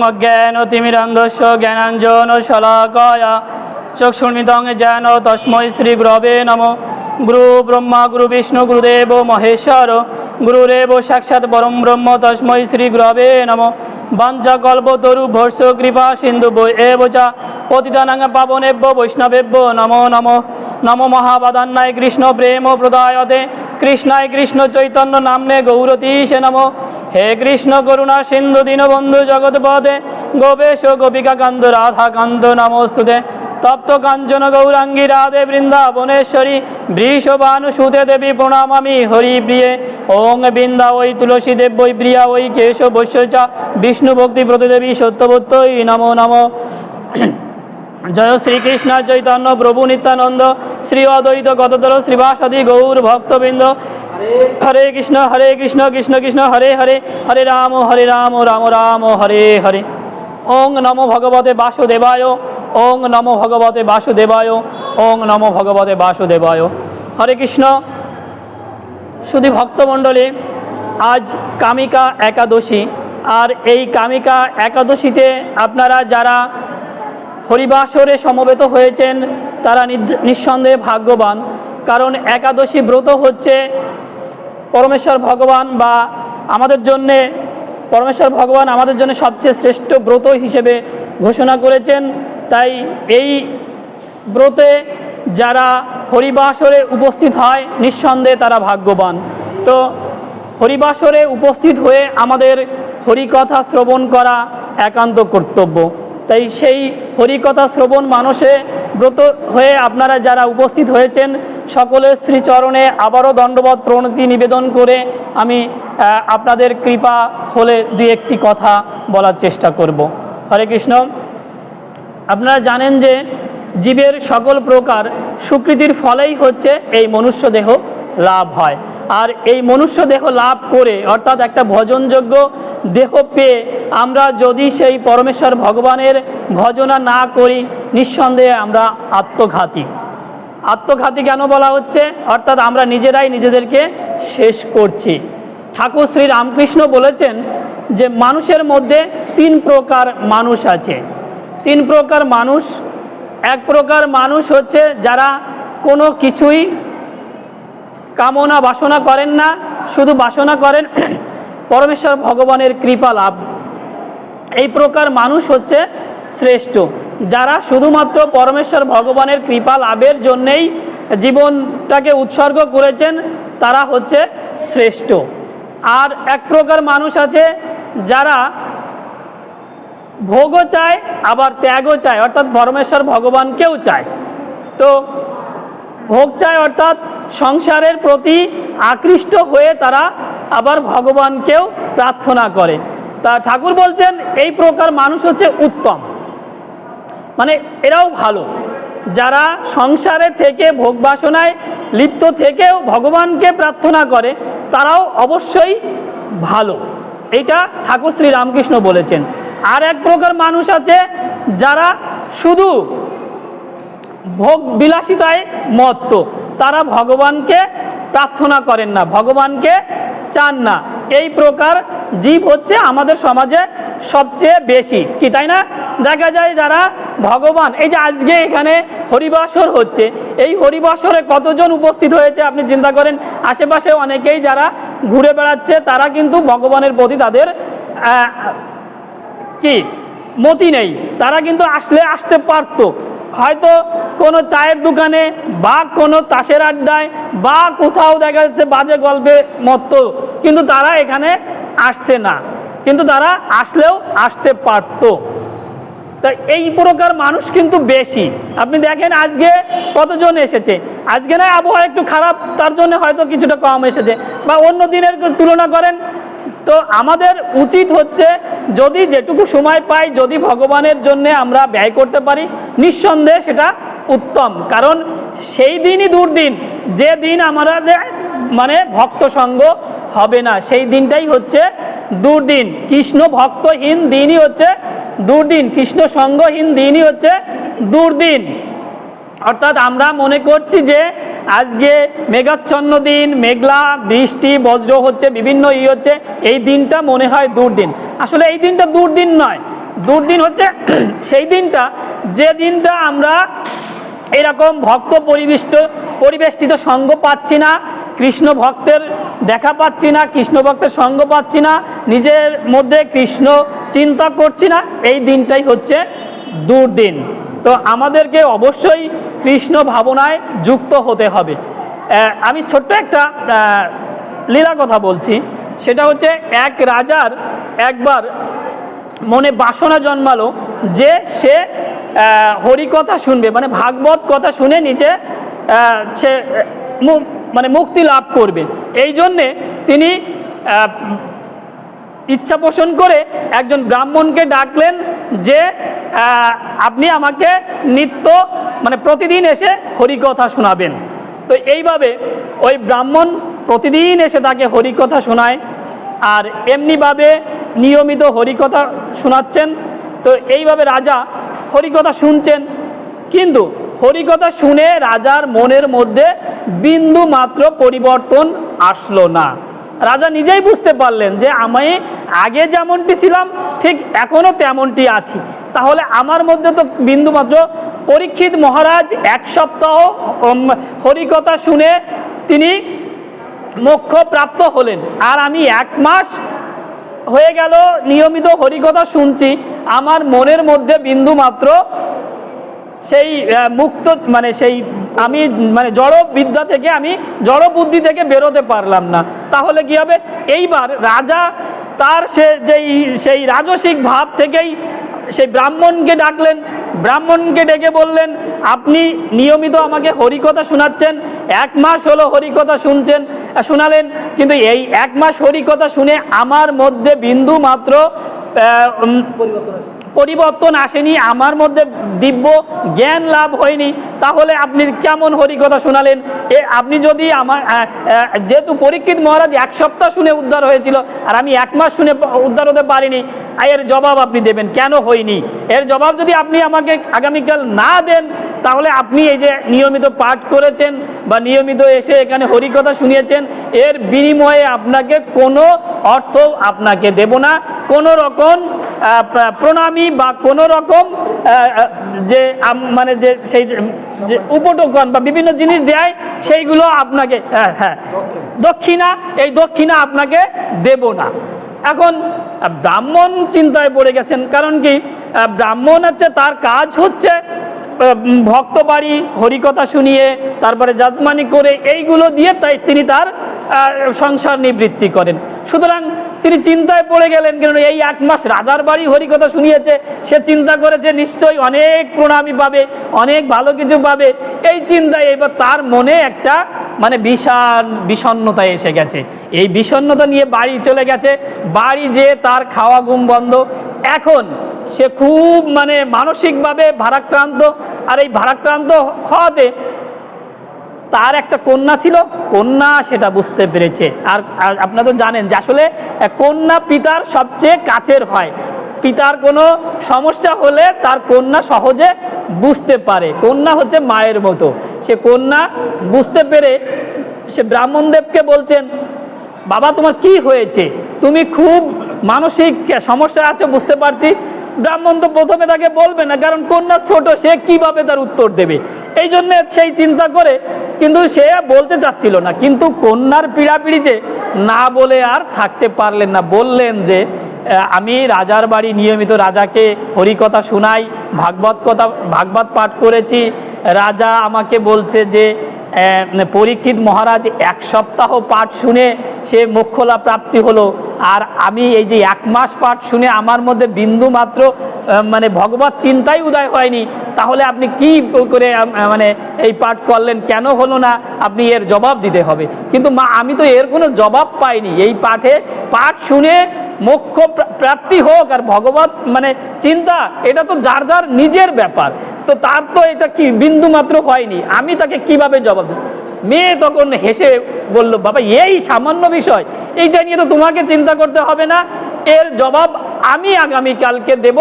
অজ্ঞান তিমিরান্ধস্য জ্ঞানাঞ্জন শলাকায়া চক্ষুর্মিতং জ্ঞান তস্মৈ শ্রী গুরবে নম গুরু ব্রহ্মা গুরু বিষ্ণু গুরুদেব মহেশ্বর গুরুরেব সাক্ষাৎ পরম ব্রহ্ম তস্মৈ শ্রী গুরবে নম বাঞ্ছা কল্পতরু ভর্ষ কৃপা সিন্ধু এব চা পতিতানাং নমো নম মহাবাদান্নায় কৃষ্ণ প্রেম প্রদায়তে কৃষ্ণায় কৃষ্ণ চৈতন্য নামনে গৌরতীশে নম হে কৃষ্ণ করুণা সিন্ধু দীনবন্ধু জগৎপদে গোপেশ রাধা কান্ত নমস্তুতে। তপ্ত কাঞ্চন গৌরাঙ্গী রাধে বৃন্দাবনেশ্বরী, বৃষভানুসুতে দেবী প্রণামামি হরি প্রিয়ে ওং বৃন্দা ওই তুলসী দেব ওই প্রিয়া ওই কেশব বৈশ্যচা বিষ্ণু ভক্তি প্রতিদেবী সত্যবত্যই নমো নমো। জয় শ্রীকৃষ্ণ চৈতন্য প্রভু নিত্যানন্দ, শ্রী অদ্বৈত গততর শ্রীবাসাদি গৌর ভক্তবৃন্দ। হরে কৃষ্ণ হরে কৃষ্ণ কৃষ্ণ কৃষ্ণ, হরে হরে হরে রাম হরে রাম রাম রাম, হরে হরে। ওং নমো ভগবতে বাসুদেবায়, ওং নমো ভগবতে বাসুদেবায়, ওং নমো ভগবতে বাসুদেবায়। হরে কৃষ্ণ। শুধু ভক্তমণ্ডলী, আজ কামিকা একাদশী, আর এই কামিকা একাদশীতে আপনারা যারা হরিবাসরে সমবেত হয়েছেন, তারা নিদ- নিঃসন্দেহে ভাগ্যবান, কারণ একাদশী ব্রত হচ্ছে পরমেশ্বর ভগবান বা আমাদের জন্যে, পরমেশ্বর ভগবান আমাদের জন্য সবচেয়ে শ্রেষ্ঠ ব্রত হিসেবে ঘোষণা করেছেন। তাই এই ব্রতে যারা হরিবাসরে উপস্থিত হয়, নিঃসন্দেহে তারা ভাগ্যবান। তো হরিবাসরে উপস্থিত হয়ে আমাদের হরিকথা শ্রবণ করা একান্ত কর্তব্য। তাই সেই হরিকথা শ্রবণ মানুষে ব্রত হয়ে আপনারা যারা উপস্থিত হয়েছেন সকলের শ্রীচরণে আবারও দণ্ডবত প্রণতি নিবেদন করে আমি আপনাদের কৃপা হলে দুই একটি কথা বলার চেষ্টা করব। হরে কৃষ্ণ। আপনারা জানেন যে জীবের সকল প্রকার সুকৃতির ফলেই হচ্ছে এই মনুষ্য দেহ লাভ হয়। আর এই মনুষ্য দেহ লাভ করে, অর্থাৎ একটা ভজনযোগ্য দেহ পেয়ে আমরা যদি সেই পরমেশ্বর ভগবানের ভজনা না করি, নিঃসন্দেহে আমরা আত্মঘাতী। আত্মঘাতী কেন বলা হচ্ছে? অর্থাৎ আমরা নিজেরাই নিজেদেরকে শেষ করছি। ঠাকুর শ্রী রামকৃষ্ণ বলেছেন যে মানুষের মধ্যে তিন প্রকার মানুষ আছে। তিন প্রকার মানুষ। এক প্রকার মানুষ হচ্ছে যারা কোনো কিছুই কামনা বাসনা করেন না, শুধু বাসনা করেন পরমেশ্বর ভগবানের কৃপা লাভ। এই প্রকার মানুষ হচ্ছে শ্রেষ্ঠ। যারা শুধুমাত্র পরমেশ্বর ভগবানের কৃপা লাভের জন্যেই জীবনটাকে উৎসর্গ করেছেন, তারা হচ্ছে শ্রেষ্ঠ। আর এক প্রকার মানুষ আছে যারা ভোগও চায়, আবার ত্যাগও চায়, অর্থাৎ পরমেশ্বর ভগবানকেও চায়। তো ভোগ চায় অর্থাৎ সংসারের প্রতি আকৃষ্ট হয়ে তারা আবার ভগবানকেও প্রার্থনা করে। তা ঠাকুর বলছেন, এই প্রকার মানুষ হচ্ছে উত্তম। মানে এরাও ভালো। যারা সংসারে থেকে ভোগ বাসনায় লিপ্ত থেকেও ভগবানকে প্রার্থনা করে, তারাও অবশ্যই ভালো। এটা ঠাকুর শ্রী রামকৃষ্ণ বলেছেন। আর এক প্রকার মানুষ আছে যারা শুধু ভোগ বিলাসিতায় মত্ত, তারা ভগবানকে প্রার্থনা করেন না, ভগবানকে চান না। এই প্রকার জীব হচ্ছে আমাদের সমাজে সবচেয়ে বেশি। কি, তাই না? দেখা যায় যারা ভগবান, এই যে আজকে এখানে হরিবাসর হচ্ছে, এই হরিবাসরে কতজন উপস্থিত হয়েছে আপনি চিন্তা করেন? আশেপাশে অনেকেই যারা ঘুরে বেড়াচ্ছে, তারা কিন্তু ভগবানের প্রতি তাদের কি? মতি নেই। তারা কিন্তু আসলে আসতে পারতো। হয়তো কোনো চায়ের দোকানে বা কোনো তাসের আড্ডায় বা কোথাও দেখা যাচ্ছে বাজে গল্পে মত্ত, কিন্তু তারা এখানে আসছে না। কিন্তু তারা আসলেও আসতে পারতো। তা এই প্রকার মানুষ কিন্তু বেশি। আপনি দেখেন আজকে কতজন এসেছে। আজকে না আবহাওয়া একটু খারাপ, তার জন্য হয়তো কিছুটা কম এসেছে। বা অন্য দিনের তুলনা করেন, তো আমাদের উচিত হচ্ছে যদি যেটুকু সময় পাই, যদি ভগবানের জন্য আমরা ব্যয় করতে পারি, নিঃসন্দেহে সেটা উত্তম। কারণ সেই দিনই দুর্দিন, যে দিন আমাদের মানে ভক্ত সঙ্গ হবে না, সেই দিনটাই হচ্ছে দুর্দিন। কৃষ্ণ ভক্তহীন দিনই হচ্ছে দুর্দিন, কৃষ্ণ সঙ্গহীন দিনই হচ্ছে দুর্দিন। অর্থাৎ আমরা মনে করছি যে আজকে মেঘাচ্ছন্ন দিন, মেঘলা বৃষ্টি, বজ্র হচ্ছে, বিভিন্ন ই হচ্ছে, এই দিনটা মনে হয় দুর্দিন। আসলে এই দিনটা দুর্দিন নয়। দুর্দিন হচ্ছে সেই দিনটা, যে দিনটা আমরা এরকম ভক্ত পরিবিষ্ট, পরিবেষ্টিত সঙ্গ পাচ্ছি না কৃষ্ণ ভক্তের দেখা পাচ্ছি না কৃষ্ণ ভক্তের সঙ্গ পাচ্ছি না নিজের মধ্যে কৃষ্ণ চিন্তা করছি না এই দিনটাই হচ্ছে দুর্দিন। তো আমাদেরকে অবশ্যই কৃষ্ণ ভাবনায় যুক্ত হতে হবে। আমি ছোট্ট একটা লীলা কথা বলছি সেটা হচ্ছে এক রাজার একবার মনে বাসনা জন্মালো যে সে হরিকথা শুনবে মানে ভাগবত কথা শুনে আহ, সে মানে মুক্তি লাভ করবে। এই জন্যে তিনি ইচ্ছা পোষণ করে একজন ব্রাহ্মণকে ডাকলেন যে আপনি আমাকে নিত্য মানে প্রতিদিন এসে হরিকথা শোনাবেন। তো এইভাবে ওই ব্রাহ্মণ প্রতিদিন এসে তাকে হরিকথা শোনায় আর এমনিভাবে নিয়মিত হরিকথা শোনাচ্ছেন। তো এইভাবে রাজা হরিকথা শুনছেন। কিন্তু হরিকথা শুনে রাজার মনের মধ্যে বিন্দু মাত্র পরিবর্তন আসলো না। রাজা নিজেই বুঝতে পারলেন যে, আমি আগে যেমনটি ছিলাম, ঠিক এখনও তেমনটি আছি। তাহলে আমার মধ্যে তো বিন্দুমাত্র পরীক্ষিত মহারাজ এক সপ্তাহ হরিকথা শুনে তিনি মোক্ষ প্রাপ্ত হলেন। আর আমি এক মাস হয়ে গেল নিয়মিত হরিকথা শুনছি, আমার মনের মধ্যে বিন্দু মাত্র সেই মুক্ত মানে সেই আমি মানে জড় বিদ্যা থেকে আমি জড় বুদ্ধি থেকে বেরোতে পারলাম না। তাহলে কি হবে? এইবার রাজা তার সে যেই সেই রাজসিক ভাব থেকেই সেই ব্রাহ্মণকে ডাকলেন। ব্রাহ্মণকে ডেকে বললেন আপনি নিয়মিত আমাকে হরিকথা শোনাচ্ছেন। এক মাস হলো হরিকথা শুনছেন শোনালেন। কিন্তু এই এক মাস হরিকথা শুনে আমার মধ্যে বিন্দু মাত্র উম, পরিবর্তন আসেনি, আমার মধ্যে দিব্য জ্ঞান লাভ হয়নি। তাহলে আপনি কেমন হরিকথা শোনালেন? এ, আপনি যদি আমার যেহেতু পরীক্ষিত মহারাজ এক সপ্তাহ শুনে উদ্ধার হয়েছিল, আর আমি এক মাস শুনে উদ্ধার হতে পারিনি এর জবাব আপনি দেবেন, কেন হয়নি? এর জবাব যদি আপনি আমাকে আগামীকাল না দেন, তাহলে আপনি এই যে নিয়মিত পাঠ করেছেন বা নিয়মিত এসে এখানে হরিকথা শুনিয়েছেন, এর বিনিময়ে আপনাকে কোনো অর্থ আপনাকে দেব না, কোনো রকম প্রণামী বা কোনো রকম যে মানে যে সেই উপটোকন বা বিভিন্ন জিনিস দেয়, সেইগুলো আপনাকে হ্যাঁ হ্যাঁ। দক্ষিণা, এই দক্ষিণা আপনাকে দেব না। এখন ব্রাহ্মণ চিন্তায় পড়ে গেছেন, কারণ কি ব্রাহ্মণ হচ্ছে তার কাজ হচ্ছে ভক্ত বাড়ি, হরিকথা শুনিয়ে, তারপরে জাজমানি করে, এইগুলো দিয়ে তাই তিনি তার সংসার নিবৃত্তি করেন। সুতরাং তিনি চিন্তায় পড়ে গেলেন কেন এই এক মাস রাজার বাড়ি হরিকথা শুনিয়েছে, সে চিন্তা করেছে, নিশ্চয়ই অনেক প্রণামী পাবে, অনেক ভালো কিছু পাবে। এই চিন্তায় এবার তার মনে একটা মানে বিশাল বিষণ্ণতা এসে গেছে। এই বিষণ্নতা নিয়ে বাড়ি চলে গেছে, বাড়ি যেয়ে তার খাওয়া ঘুম বন্ধ। এখন সে খুব মানে মানসিকভাবে ভারাক্রান্ত, আর এই ভারাক্রান্ত হওয়াতে তার একটা কন্যা ছিল, কন্যা সেটা বুঝতে পেরেছে। আর আপনারা তো জানেন যে আসলে কন্যা পিতার সবচেয়ে কাছের হয়। পিতার কোনো সমস্যা হলে তার কন্যা সহজে বুঝতে পারে। কন্যা হচ্ছে মায়ের মতো। সে কন্যা বুঝতে পেরে সে ব্রাহ্মণদেবকে বলছেন, বাবা, তোমার কি হয়েছে? তুমি খুব মানসিক সমস্যা আছো, বুঝতে পারছি। ব্রাহ্মণ তো প্রথমে তাকে বলবে না, কারণ কন্যা ছোট, সে কীভাবে তার উত্তর দেবে? এই জন্য সেই চিন্তা করে কিন্তু সে বলতে চাচ্ছিল না। কিন্তু কন্যার পীড়াপিড়িতে না বলে আর থাকতে পারলেন না। বললেন যে আমি রাজার বাড়ি নিয়মিত রাজাকে হরিকথা শোনাই, ভাগবত কথা, ভাগবত পাঠ করেছি। রাজা আমাকে বলছে যে পরীক্ষিত মহারাজ এক সপ্তাহ পাঠ শুনে সে মোক্ষলা প্রাপ্তি হলো। আর আমি এই যে এক মাস পাঠ শুনে আমার মধ্যে বিন্দু মাত্র মানে ভগবত চিন্তাই উদয় হয়নি। তাহলে আপনি কি করে মানে এই পাঠ করলেন? কেন হলো না? আপনি এর জবাব দিতে হবে। কিন্তু মা, আমি তো এর কোনো জবাব পাইনি। এই পাঠে পাঠ শুনে মোক্ষ প্রাপ্তি হোক আর ভগবত মানে চিন্তা, এটা তো যার যার নিজের ব্যাপার। তো তার তো এটা কি বিন্দু মাত্র হয়নি। আমি তাকে কীভাবে জবাব দেব? মেয়ে তখন হেসে বলল, বাবা, এই সামান্য বিষয়, এইটা নিয়ে তো তোমাকে চিন্তা করতে হবে না। এর জবাব আমি আগামীকালকে দেব।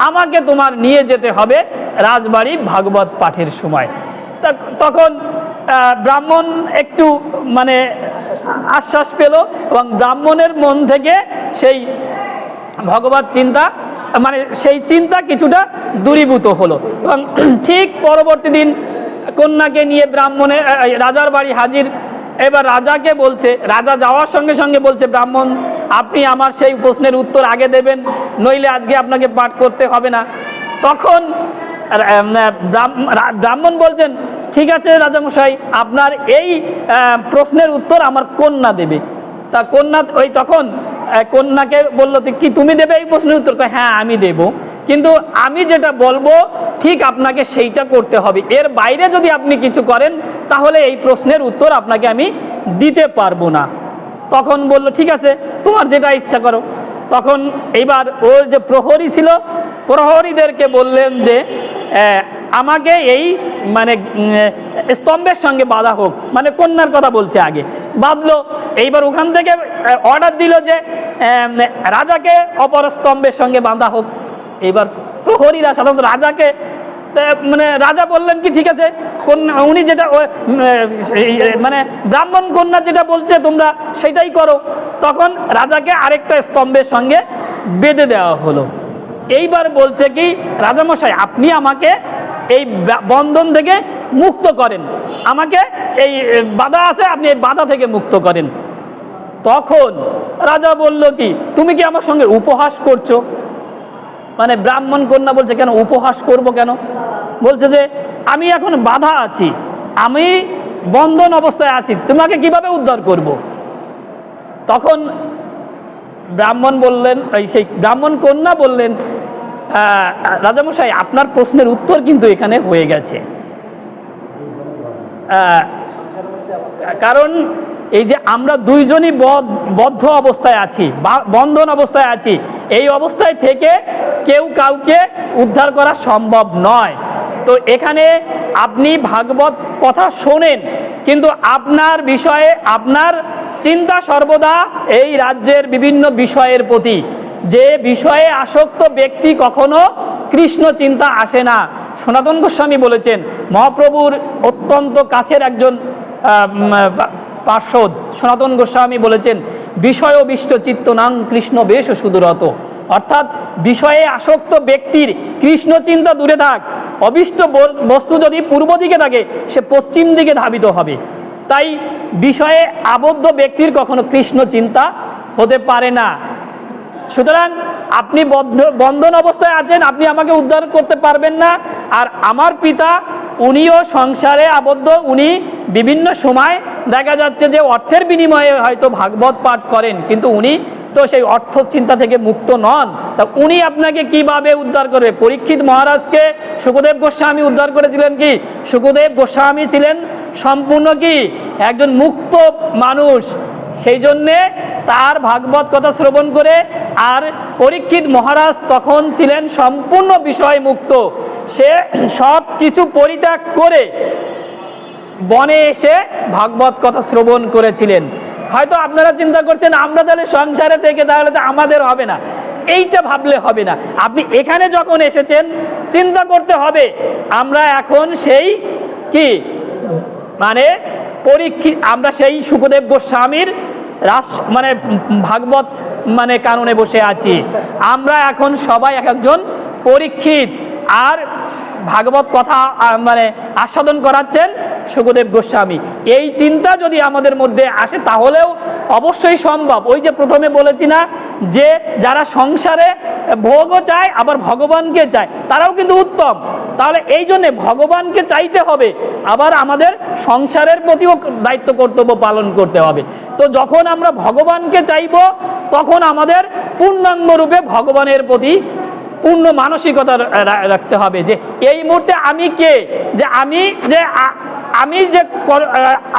আমাকে তোমার নিয়ে যেতে হবে রাজবাড়ি ভাগবত পাঠের সময়। তখন ব্রাহ্মণ একটু মানে আশ্বাস পেল এবং ব্রাহ্মণের মন থেকে সেই ভগবত চিন্তা মানে সেই চিন্তা কিছুটা দূরীভূত হলো এবং ঠিক পরবর্তী দিন কন্যাকে নিয়ে ব্রাহ্মণে আহ, রাজার বাড়ি হাজির এবার রাজাকে বলছে, রাজা যাওয়ার সঙ্গে সঙ্গে বলছে, ব্রাহ্মণ, আপনি আমার সেই প্রশ্নের উত্তর আগে দেবেন, নইলে আজকে আপনাকে পাঠ করতে হবে না। তখন ব্রাহ্মণ বলছেন, ঠিক আছে রাজামশাই, আপনার এই প্রশ্নের উত্তর আমার কন্যা দেবে। তা কন্যা, ওই তখন কন্যাকে বলল কি তুমি দেবে এই প্রশ্নের উত্তর? হ্যাঁ আমি দেব। কিন্তু আমি যেটা বলব, ঠিক আপনাকে সেইটা করতে হবে। এর বাইরে যদি আপনি কিছু করেন তাহলে এই প্রশ্নের উত্তর আপনাকে আমি দিতে পারব না। তখন বলল, ঠিক আছে, তোমার যেটা ইচ্ছা করো। তখন এইবার ওর যে প্রহরী ছিল, প্রহরীদেরকে বললেন যে আমাকে এই মানে স্তম্ভের সঙ্গে বাধা হোক। মানে কন্যার কথা বলছে আগে। বাঁধলো, এইবার ওখান থেকে অর্ডার দিল যে রাজাকে অপর স্তম্ভের সঙ্গে বাঁধা হোক। এইবার প্রহরীরা সাধারণত রাজাকে মানে রাজা বললেন কি, ঠিক আছে উনি যেটা মানে ব্রাহ্মণ কন্যা যেটা বলছে, তোমরা সেটাই করো। তখন রাজাকে আরেকটা স্তম্ভের সঙ্গে বেঁধে দেওয়া হলো। এইবার বলছে কি, রাজামশাই, আপনি আমাকে এই বন্ধন থেকে মুক্ত করেন। আমাকে এই বাধা আছে, আপনি এই বাধা থেকে মুক্ত করেন। তখন রাজা বলল কি, তুমি কি আমার সঙ্গে উপহাস করছ? মানে ব্রাহ্মণ কন্যা বলছে কেন উপহাস করব কেন? বলছে যে আমি এখন বাধা আছি। আমি বন্ধন অবস্থায় আছি। তোমাকে কীভাবে উদ্ধার করব? তখন ব্রাহ্মণ বললেন সেই ব্রাহ্মণ কন্যা বললেন "আহ, রাজামশাই আপনার প্রশ্নের উত্তর কিন্তু এখানে হয়ে গেছে। কারণ এই যে আমরা দুইজনই বদ- বদ্ধ অবস্থায় আছি বন্ধন অবস্থায় আছি এই অবস্থায় থেকে কেউ কাউকে উদ্ধার করা সম্ভব নয়। তো এখানে আপনি ভাগবত কথা শোনেন, কিন্তু আপনার বিষয়ে, আপনার চিন্তা সর্বদা এই রাজ্যের বিভিন্ন বিষয়ের প্রতি। যে বিষয়ে আসক্ত ব্যক্তি কখনো কৃষ্ণ চিন্তা আসে না। সনাতন গোস্বামী বলেছেন, মহাপ্রভুর অত্যন্ত কাছের একজন পার্শ্বদ সনাতন গোস্বামী বলেছেন, বিষয় বিষ্ট চিত্তনাং কৃষ্ণ বেশ সুদূরত। অর্থাৎ বিষয়ে আসক্ত ব্যক্তির কৃষ্ণ চিন্তা দূরে থাক। অবিষ্ট বস্তু যদি পূর্ব দিকে থাকে, সে পশ্চিম দিকে ধাবিত হবে। তাই বিষয়ে আবদ্ধ ব্যক্তির কখনো কৃষ্ণ চিন্তা হতে পারে না। সুতরাং আপনি বন্ধন অবস্থায় আছেন, আপনি আমাকে উদ্ধার করতে পারবেন না। আর আমার পিতা, উনিও সংসারে আবদ্ধ, উনি বিভিন্ন সময় দেখা যাচ্ছে যে অর্থের বিনিময়ে হয়তো ভাগবত পাঠ করেন, কিন্তু উনি তো সেই অর্থ চিন্তা থেকে মুক্ত নন। তা উনি আপনাকে কীভাবে উদ্ধার করবে? পরীক্ষিত মহারাজকে সুখদেব গোস্বামী উদ্ধার করেছিলেন কি? সুখদেব গোস্বামী ছিলেন সম্পূর্ণ কি? একজন মুক্ত মানুষ। সেই জন্যে তার ভাগবত কথা শ্রবণ করে আর পরীক্ষিত মহারাজ তখন ছিলেন সম্পূর্ণ বিষয় মুক্ত সে সব কিছু পরিত্যাগ করে বনে এসে ভাগবত কথা শ্রবণ করেছিলেন। হয়তো আপনারা চিন্তা করছেন, আমরা তাহলে সংসারে থেকে তাহলে তো আমাদের হবে না। এইটা ভাবলে হবে না। আপনি এখানে যখন এসেছেন, চিন্তা করতে হবে, আমরা এখন সেই কি? মানে পরীক্ষিত আমরা সেই সুখদেব গোস্বামীর রাস মানে ভাগবত মানে কারণে বসে আছি। আমরা এখন সবাই এক একজন পরীক্ষিত। আর ভাগবত কথা মানে আস্বাদন করাচ্ছেন সুখদেব গোস্বামী। এই চিন্তা যদি আমাদের মধ্যে আসে, তাহলেও অবশ্যই সম্ভব। ওই যে প্রথমে বলেছি না যে, যারা সংসারে ভোগও চায়, আবার ভগবানকে চায়, তারাও কিন্তু উত্তম। তাহলে এই জন্যে ভগবানকে চাইতে হবে। আবার আমাদের সংসারের প্রতিও দায়িত্ব কর্তব্য পালন করতে হবে। তো যখন আমরা ভগবানকে চাইব, তখন আমাদের পূর্ণাঙ্গ রূপে ভগবানের প্রতি পূর্ণ মানসিকতা রাখতে হবে যে, এই মুহূর্তে আমি কে? যে আমি যে আমি যে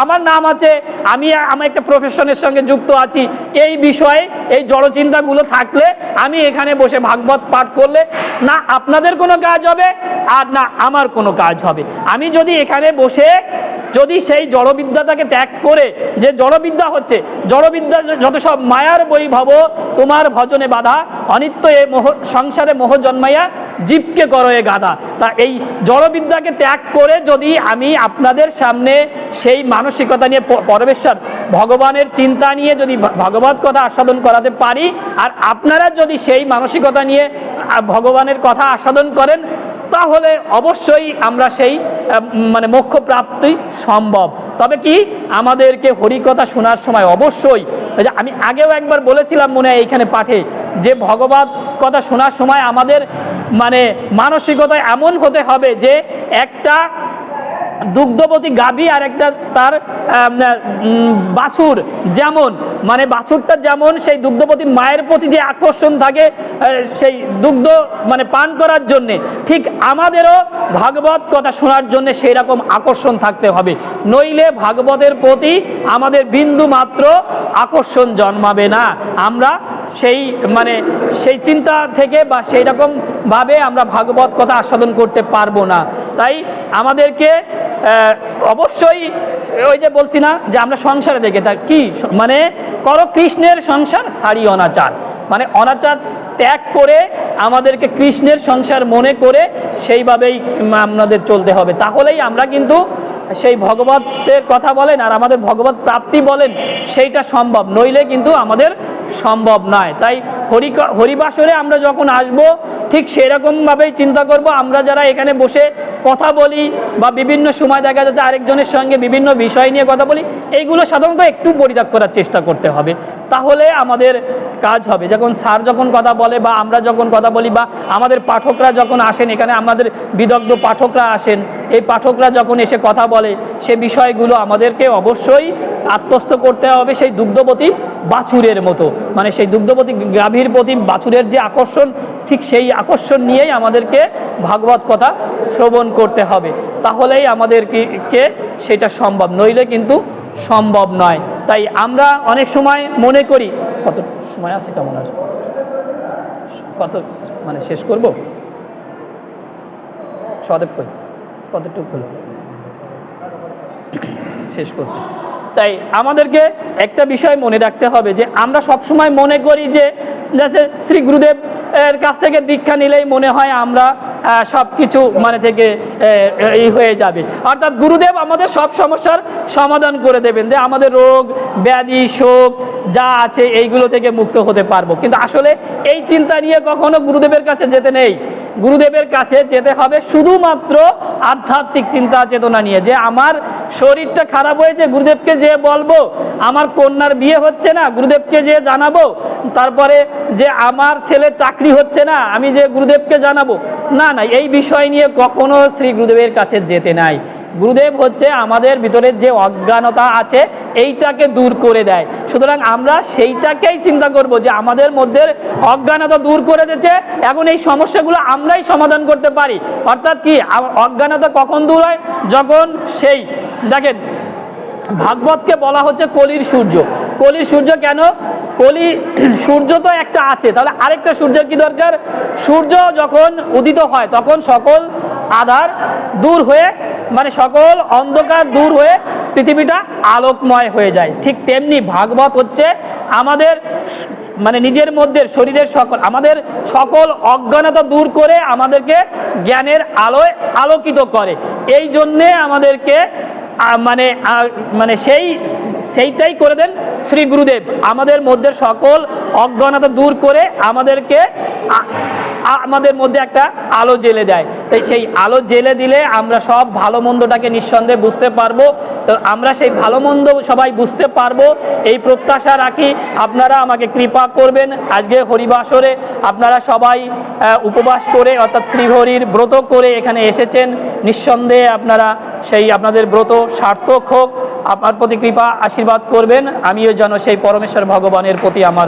আমার নাম আছে, আমি আমার একটা প্রফেশনের সঙ্গে যুক্ত আছি। এই বিষয়ে, এই জড়চিন্তাগুলো থাকলে আমি এখানে বসে ভাগবত পাঠ করলে না আপনাদের কোনো কাজ হবে আর না আমার কোনো কাজ হবে। আমি যদি এখানে বসে, যদি সেই জড়বিদ্যাটাকে ত্যাগ করে, যে জড়বিদ্যা হচ্ছে, জড়বিদ্যা যত সব মায়ার বৈভব, তোমার ভজনে বাধা, অনিত্য এ মোহ সংসারে মোহ জন্মাইয়া জীবকে করো এ গাধা। তা এই জড়বিদ্যাকে ত্যাগ করে যদি আমি আপনাদের সামনে সেই মানসিকতা নিয়ে পরমেশ্বর ভগবানের চিন্তা নিয়ে যদি ভগবত কথা আস্বাদন করাতে পারি, আর আপনারা যদি সেই মানসিকতা নিয়ে ভগবানের কথা আস্বাদন করেন, তাহলে অবশ্যই আমরা সেই মানে মোক্ষ প্রাপ্তি সম্ভব। তবে কি আমাদেরকে হরিকথা শোনার সময় অবশ্যই আমি আগেও একবার বলেছিলাম মনে হয় এইখানে পাঠে, যে ভগবত কথা শোনার সময় আমাদের মানে মানসিকতা এমন হতে হবে যে একটা দুগ্ধবতী গাভী আর একটা তার বাছুর যেমন মানে বাছুরটা যেমন সেই দুগ্ধবতী মায়ের প্রতি যে আকর্ষণ থাকে সেই দুগ্ধ মানে পান করার জন্যে, ঠিক আমাদেরও ভাগবত কথা শোনার জন্য সেই রকম আকর্ষণ থাকতে হবে। নইলে ভাগবতের প্রতি আমাদের বিন্দু মাত্র আকর্ষণ জন্মাবে না। আমরা সেই মানে সেই চিন্তা থেকে বা সেই রকম ভাবে আমরা ভাগবত কথা আস্বাদন করতে পারব না। তাই আমাদেরকে অবশ্যই ওই যে বলছি না যে আমরা সংসারে দেখে, তা কি? মানে করো কৃষ্ণের সংসার ছাড়ি অনাচার। মানে অনাচার ত্যাগ করে আমাদেরকে কৃষ্ণের সংসার মনে করে সেইভাবেই আমাদের চলতে হবে। তাহলেই আমরা কিন্তু সেই ভগবতের কথা বলেন আর আমাদের ভগবত প্রাপ্তি বলেন, সেইটা সম্ভব। নইলে কিন্তু আমাদের সম্ভব নয়। তাই হরি হরিবাসরে আমরা যখন আসব ঠিক সেরকমভাবেই চিন্তা করব। আমরা যারা এখানে বসে কথা বলি বা বিভিন্ন সময় দেখা যাচ্ছে আরেকজনের সঙ্গে বিভিন্ন বিষয় নিয়ে কথা বলি, এইগুলো সাধারণত একটু পরিত্যাগ করার চেষ্টা করতে হবে। তাহলে আমাদের কাজ হবে। যখন স্যার যখন কথা বলে বা আমরা যখন কথা বলি বা আমাদের পাঠকরা যখন আসেন, এখানে আমাদের বিদগ্ধ পাঠকরা আসেন, এই পাঠকরা যখন এসে কথা বলে, সে বিষয়গুলো আমাদেরকে অবশ্যই আত্মস্থ করতে হবে সেই দুগ্ধবতী বাছুরের মতো। মানে সেই দুগ্ধবতী গাভীর প্রতি বাছুরের যে আকর্ষণ, ঠিক সেই আকর্ষণ নিয়েই আমাদেরকে ভাগবত কথা শ্রবণ করতে হবে। তাহলেই আমাদেরকে সেটা সম্ভব, নইলে কিন্তু সম্ভব নয়। তাই আমরা অনেক সময় মনে করি, কত সময় আছে কেমন আর? কত মানে শেষ করব? সদেব কই কতটুকু হলো? শেষ করতেছি। তাই আমাদেরকে একটা বিষয় মনে রাখতে হবে যে, আমরা সবসময় মনে করি যে শ্রী গুরুদেব এর কাছ থেকে দীক্ষা নিলেই মনে হয় আমরা সব কিছু মানে থেকে এই হয়ে যাবে। অর্থাৎ গুরুদেব আমাদের সব সমস্যার সমাধান করে দেবেন যে আমাদের রোগ, ব্যাধি, শোক, যা আছে এইগুলো থেকে মুক্ত হতে পারব। কিন্তু আসলে এই চিন্তা নিয়ে কখনো গুরুদেবের কাছে যেতে নেই। গুরুদেবের কাছে যেতে হবে শুধুমাত্র আধ্যাত্মিক চিন্তা চেতনা নিয়ে। যে আমার শরীরটা খারাপ হয়েছে, গুরুদেবকে যে বলব, আমার কন্যার বিয়ে হচ্ছে না, গুরুদেবকে যে জানাব, তারপরে যে আমার ছেলে চাকরি হচ্ছে না, আমি যে গুরুদেবকে জানাব। না না, এই বিষয় নিয়ে কখনো শ্রী গুরুদেবের কাছে যেতে নাই। গুরুদেব হচ্ছে আমাদের ভিতরের যে অজ্ঞানতা আছে, এইটাকে দূর করে দেয়। সুতরাং আমরা সেইটাকেই চিন্তা করব যে আমাদের মধ্যে অজ্ঞানতা দূর করে দিচ্ছে এখন এই সমস্যাগুলো আমরাই সমাধান করতে পারি। অর্থাৎ কি অজ্ঞানতা কখন দূর হয়? যখন সেই, দেখেন, ভাগবতকে বলা হচ্ছে কলির সূর্য। কলির সূর্য কেন? কলি, সূর্য তো একটা আছে, তাহলে আরেকটা সূর্যের কি দরকার? সূর্য যখন উদিত হয়, তখন সকল আধার দূর হয়ে মানে সকল অন্ধকার দূর হয়ে পৃথিবীটা আলোকময় হয়ে যায়। ঠিক তেমনি ভাগবত হচ্ছে আমাদের মানে নিজের মধ্যে শরীরের সকল, আমাদের সকল অজ্ঞানতা দূর করে আমাদেরকে জ্ঞানের আলোয় আলোকিত করে। এই জন্যে আমাদেরকে মানে মানে সেই সেইটাই করে দেন শ্রী গুরুদেব। আমাদের মধ্যে সকল অজ্ঞানতা দূর করে আমাদেরকে আমাদের মধ্যে একটা আলো জেলে দেয়। তাই সেই আলো জেলে দিলে আমরা সব ভালো মন্দটাকে নিঃসন্দেহে বুঝতে পারব। তো আমরা সেই ভালো মন্দ সবাই বুঝতে পারব। এই প্রত্যাশা রাখি। আপনারা আমাকে কৃপা করবেন। আজকে হরিবাসরে আপনারা সবাই উপবাস করে অর্থাৎ শ্রীহরির ব্রত করে এখানে এসেছেন। নিঃসন্দেহে আপনারা সেই আপনাদের ব্রত সার্থক হোক। আপনার প্রতি কৃপা, আশীর্বাদ করবেন। আমিও যেন সেই পরমেশ্বর ভগবানের প্রতি আমার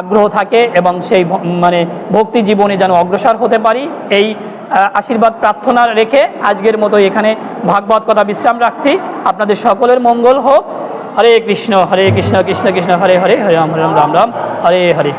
আগ্রহ থাকে এবং সেই মানে ভক্তি জীবনে যেন অগ্রসর হতে পারি। এই আশীর্বাদ প্রার্থনা রেখে আজকের মতো এখানে ভাগবত কথা বিশ্রাম রাখছি। আপনাদের সকলের মঙ্গল হোক। হরে কৃষ্ণ হরে কৃষ্ণ কৃষ্ণ কৃষ্ণ, হরে হরে হরে রাম রাম রাম রাম, হরে হরে।